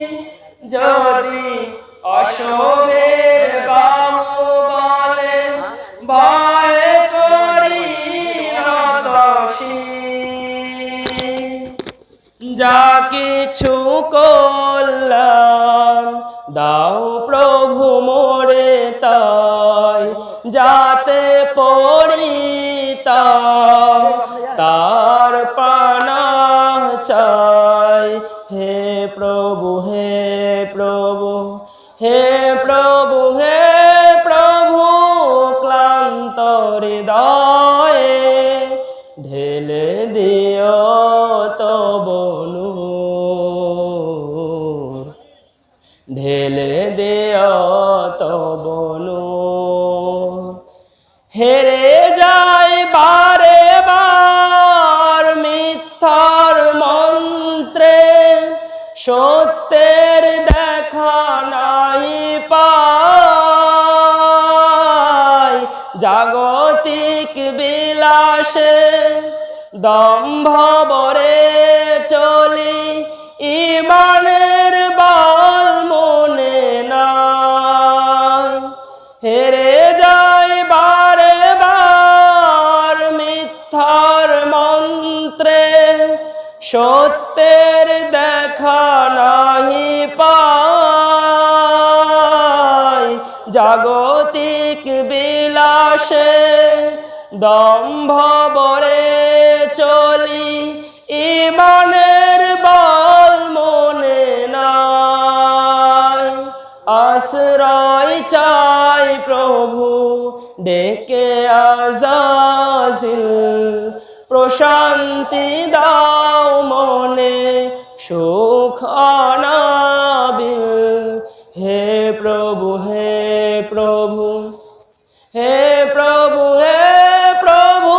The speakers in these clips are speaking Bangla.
যদি অশোভের বাহু বলে ভয় করি যা কিছু করলাম দাও প্রভু মোরে তাই, যাতে পড়ি তার পানা প্রভু, হে প্রভু হে প্রভু, ক্লান্ত হৃদয়ে ঢেলে দিও তো বনু ঢেলে দিও তো বনু হেরে যায় বারে বার মিথ্যার মন্ত্রে সত্যের জাগতিক বিলাসে দম্ভ বরে চলি, ইমানের বল মনে না হেরে যায় বারে বার মিথ্যার মন্ত্রে, সত্যের দেখা নাহি পাই। জাগতিক বিলাসে দম্ভ বরে চলি, ইমানের বল মনে নাই। আশ্রয় চাই প্রভু, ডেকে আজাজিল। প্রশান্তি দাও মনে, সুখ হে প্রভু হে প্রভু হে প্রভু,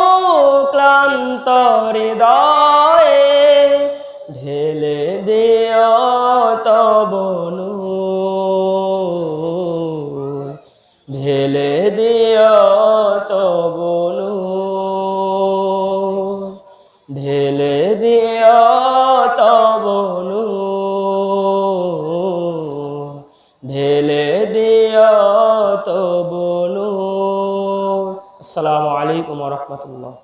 ক্লান্ত হৃদয়ে ঢেলে দিও তব নূর। ঢেলে দিও তব নূর। ঢেলে দিও তব নূর। আসসালামু আলাইকুম রহমতুল্লাহ